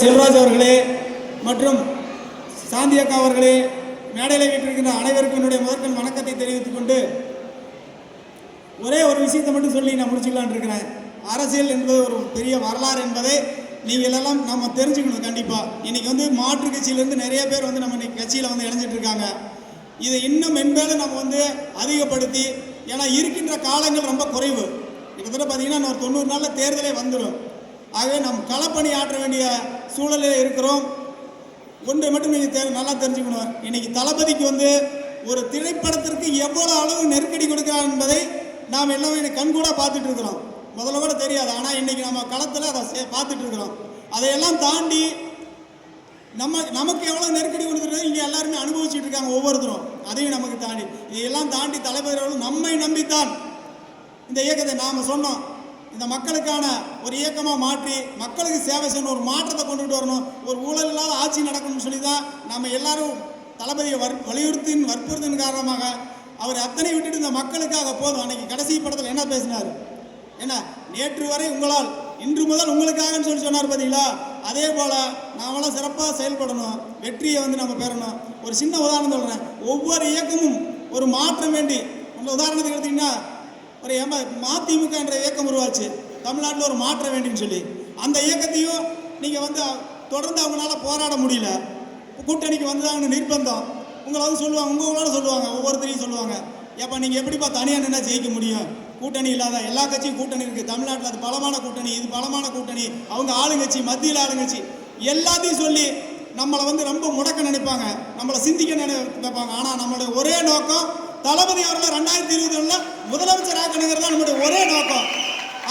செல்வராஜ் அவர்களே மற்றும் சாந்தி அக்கா அவர்களே மேடையில் வீட்டிருக்கின்ற அனைவருக்கும் என்னுடைய முதற்கண் வணக்கத்தை தெரிவித்துக் கொண்டு ஒரே ஒரு விஷயத்தை மட்டும் சொல்லி நான் முடிச்சுக்கலான் இருக்கிறேன். அரசியல் என்பது ஒரு பெரிய வரலாறு என்பதை நீங்கள் எல்லாம் நம்ம தெரிஞ்சுக்கணும் கண்டிப்பாக இன்னைக்கு வந்து மாற்று கட்சியிலேருந்து நிறைய பேர் வந்து நம்ம இன்னைக்கு கட்சியில் வந்து இணைஞ்சிட்டு இருக்காங்க. இதை இன்னும் மென்மேலும் நம்ம வந்து அதிகப்படுத்தி ஏன்னா இருக்கின்ற காலங்கள் ரொம்ப குறைவு. கிட்டத்தட்ட பார்த்தீங்கன்னா இன்னும் ஒரு தொண்ணூறு நாளில் தேர்தலே வந்துடும் ஆகவே நாம் களப்பணி ஆற்ற வேண்டிய சூழலில் இருக்கிறோம். ஒன்றை மட்டும் நீங்கள் தே நல்லா தெரிஞ்சுக்கணும். இன்னைக்கு தளபதிக்கு வந்து ஒரு திரைப்படத்திற்கு எவ்வளோ அளவு நெருக்கடி கொடுக்கிறார் என்பதை நாம் எல்லாமே இன்னைக்கு கண்கூட பார்த்துட்டு இருக்கிறோம். முதல்ல கூட தெரியாது. ஆனால் இன்னைக்கு நம்ம களத்தில் அதை சே- பார்த்துட்டு இருக்கிறோம். அதையெல்லாம் தாண்டி நம்ம நமக்கு எவ்வளோ நெருக்கடி கொடுக்குறது இங்கே எல்லாருமே அனுபவிச்சுட்டு இருக்காங்க ஒவ்வொருத்தரும். அதையும் நமக்கு தாண்டி. இதையெல்லாம் தாண்டி தளபதி அவர்கள் நம்மை நம்பித்தான். இந்த இயக்கத்தை நாம் சொன்னோம். இந்த மக்களுக்கான ஒரு இயக்கமாக மாற்றி மக்களுக்கு சேவை செய்யணும் ஒரு மாற்றத்தை கொண்டுட்டு வரணும் ஒரு ஊழல் இல்லாத ஆட்சி நடக்கணும்னு சொல்லி தான் நம்ம எல்லாரும் தளபதியை வர் வலியுறுத்தின் வற்புறுத்தின் காரணமாக அவர் அத்தனை விட்டுட்டு இந்த மக்களுக்காக போதும். அன்னைக்கு கடைசி படத்தில் என்ன பேசினார்? என்ன? நேற்று வரை உங்களால் இன்று முதல் உங்களுக்காகன்னு சொல்லி சொன்னார் பார்த்தீங்களா அதே போல் நாமெல்லாம் சிறப்பாக செயல்படணும் வெற்றியை வந்து நம்ம பெறணும். ஒரு சின்ன உதாரணம் சொல்கிறேன் ஒவ்வொரு இயக்கமும் ஒரு மாற்றம் வேண்டி உங்கள் உதாரணத்துக்கு எடுத்திங்கன்னா ஒரு ஏமா மதிமுக என்ற இயக்கம் உருவாச்சு. தமிழ்நாட்டில் ஒரு மாற்றம் வேண்டும்னு சொல்லி. அந்த இயக்கத்தையும் நீங்கள் வந்து தொடர்ந்து அவங்களால போராட முடியல. கூட்டணிக்கு வந்ததாங்கன்னு நிர்பந்தம். உங்களை வந்து சொல்லுவாங்க உங்களோட சொல்லுவாங்க ஒவ்வொருத்தரையும் சொல்லுவாங்க. ஏப்பா நீங்கள் எப்படிப்பா தனியாக நின்னா ஜெயிக்க முடியும்? கூட்டணி இல்லாத எல்லா கட்சியும் கூட்டணி இருக்குது தமிழ்நாட்டில் அது பலமான கூட்டணி இது பலமான கூட்டணி. அவங்க ஆளுங்கட்சி மத்தியில் ஆளுங்கட்சி. எல்லாத்தையும் சொல்லி நம்மளை வந்து ரொம்ப முடக்க நினைப்பாங்க. நம்மளை சிந்திக்க நினைப்பாங்க. ஆனால் நம்மளுடைய ஒரே நோக்கம் தளபதி அவர்களை ரெண்டாயிரத்தி இருபத்தி ஒன்றில் முதலமைச்சர் ஆக்கணுங்கிறது தான் நம்மளுடைய ஒரே நோக்கம்.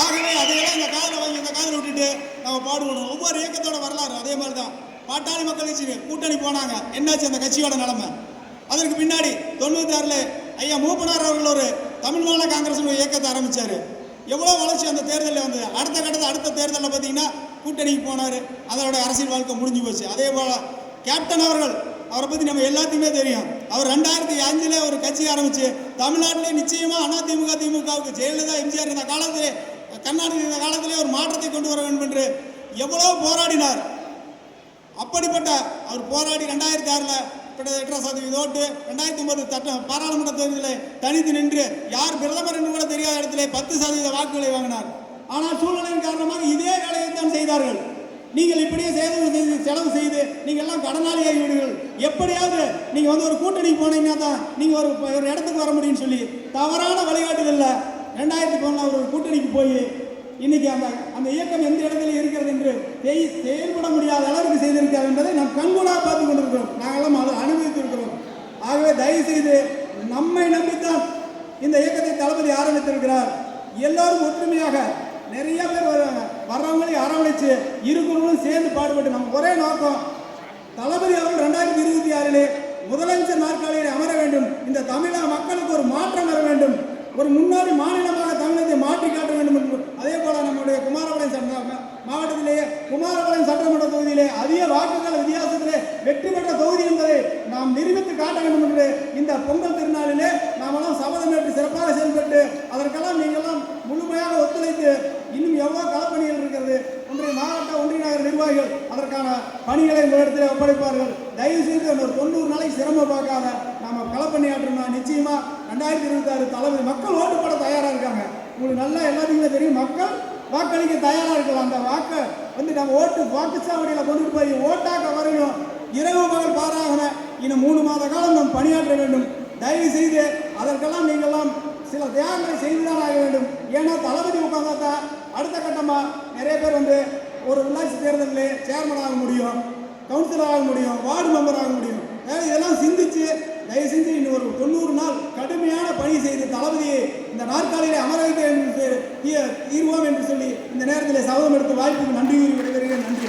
ஆகவே அதையெல்லாம் இந்த காதில் வாங்கி இந்த காதில் விட்டுட்டு நம்ம பாடுவோம். ஒவ்வொரு இயக்கத்தோட வரலாறு அதே மாதிரி தான். பாட்டாளி மக்கள் கட்சி கூட்டணி போனாங்க. என்னாச்சு அந்த கட்சியோட நிலைமை? அதற்கு பின்னாடி தொண்ணூத்தி ஆறுல ஐயா மூப்பனார் அவர்கள் ஒரு தமிழ் மாநில காங்கிரஸ் ஒரு இயக்கத்தை ஆரம்பிச்சாரு. எவ்வளோ வளர்ச்சி அந்த தேர்தலில் வந்து அடுத்த கட்டத்தில் அடுத்த தேர்தலில் பார்த்தீங்கன்னா கூட்டணிக்கு போனார். அதோட அரசியல் வாழ்க்கை முடிஞ்சு போச்சு. அதே போல் கேப்டன் அவர்கள் அவரை பற்றி நம்ம எல்லாத்தையுமே தெரியும். அவர் ரெண்டாயிரத்தி அஞ்சில் ஒரு கட்சி ஆரம்பிச்சு தமிழ்நாட்டிலே நிச்சயமாக அதிமுக திமுகவுக்கு ஜெயலலிதா எம்ஜிஆர் இந்த காலத்திலே கர்நாடக இந்த காலத்திலே ஒரு மாற்றத்தை கொண்டு வர வேண்டும் என்று எவ்வளோ போராடினார். அப்படிப்பட்ட அவர் போராடி ரெண்டாயிரத்தி ஆறில் கிட்டத்தட்ட எட்டரை சதவீத ஓட்டு ரெண்டாயிரத்தி ஒன்பது சட்ட பாராளுமன்ற தேர்தலில் தனித்து நின்று யார் பிரதமர் என்று கூட தெரியாத இடத்திலே பத்து சதவீத வாக்குகளை வாங்கினார். ஆனால் சூழ்நிலையின் காரணமாக இதே வேலையை தான் செய்தார்கள். நீங்கள் இப்படியே செலவு செய்து செலவு செய்து நீங்கள் எல்லாம் கடனாளி ஆகிவிடுவீர்கள் எப்படியாவது நீங்கள் வந்து ஒரு கூட்டணிக்கு போனீங்கன்னா தான் நீங்கள் ஒரு ஒரு இடத்துக்கு வர முடியும்னு சொல்லி. தவறான வழிகாட்டுதலில் ரெண்டாயிரத்தி பதினாறு ஒரு கூட்டணிக்கு போய் இன்னைக்கு அந்த அந்த இயக்கம் எந்த இடத்துல இருக்கிறது என்று செய்- செயல்பட முடியாத அளவுக்கு செய்திருக்கிறார் என்பதை நாம் கண்கூடாக பார்த்து கொண்டிருக்கிறோம். நாங்களாம் அதை அனுபவித்திருக்கிறோம். ஆகவே தயவு செய்து நம்மை நம்பித்தான் இந்த இயக்கத்தை தளபதி ஆரம்பித்திருக்கிறார். எல்லோரும் ஒற்றுமையாக நிறைய பேர் வருவாங்க வர்றவங்களையும் அரவணைச்சு இருக்கிறவங்களும் சேர்ந்து பாடுபட்டு நம்ம ஒரே நோக்கம். தளபதி அவர்கள் ரெண்டாயிரத்தி இருபத்தி ஆறிலே முதலமைச்சர் நாற்காலியில் அமர வேண்டும். இந்த தமிழக மக்களுக்கு ஒரு மாற்றம் வர வேண்டும். ஒரு முன்னோடி மாநிலமாக தமிழகத்தை மாற்றி காட்ட வேண்டும் என்று அதே போல நம்முடைய குமாரபாளையம் சட்ட மாவட்டத்திலேயே குமாரபாளையம் சட்டமன்ற தொகுதியிலே அதிக வாக்குகள் வித்தியாசத்திலே வெற்றி பெற்ற தொகுதி என்பதை நாம் நிரூபித்து காட்ட வேண்டும் என்று இந்த பொங்கல் திருநாளிலே நாமெல்லாம் சபதம் ஏற்று சிறப்பாக செயல்பட்டு அதற்கெல்லாம் நீங்கள்லாம் முழுமையாக ஒத்துழைத்து இன்னும் எவ்வளோ களப்பணிகள் இருக்கிறது? ஒன்றிய மாவட்ட ஒன்றிய நகர நிர்வாகிகள் அதற்கான பணிகளை உங்களிடத்தில் ஒப்படைப்பார்கள். தயவு செய்து அந்த ஒரு தொண்ணூறு நாளைக்கு சிரமம் பார்க்காத நாம் களப்பணி ஆற்றோம்னா நிச்சயமாக ரெண்டாயிரத்தி இருபத்தி ஆறு மக்கள் ஓட்டு போட தயாராக இருக்காங்க. உங்களுக்கு நல்லா எல்லாத்துக்குமே தெரியும் மக்கள் வாக்களிக்க தயாராக இருக்கலாம். அந்த வாக்கை வந்து நம்ம ஓட்டு வாக்குச்சாவடியில் கொண்டுட்டு போய் ஓட்டாக்க வரையும் இரவு பகல் பாராக இன்னும் மூணு மாத காலம் நாம் பணியாற்ற வேண்டும். தயவு செய்து அதற்கெல்லாம் நீங்கள்லாம் சில தியாகங்களை செய்துதான் ஆக வேண்டும். ஏன்னா தளபதி உட்கார்ந்தா அடுத்த கட்டமா நிறைய பேர் வந்து ஒரு உள்ளாட்சி தேர்தலில் சேர்மன் ஆக முடியும் கவுன்சிலர் ஆக முடியும் வார்டு மெம்பர் ஆக முடியும். இதெல்லாம் சிந்திச்சு தயவு செஞ்சு இன்னும் ஒரு தொண்ணூறு நாள் கடுமையான பணி செய்து தளபதியை இந்த நாற்காலியிலே அமர வைக்க என்று தீர்வோம் என்று சொல்லி இந்த நேரத்தில் சபதம் எடுத்து வாய்ப்புக்கு நன்றி கூறி விடைபெறுகிறேன். நன்றி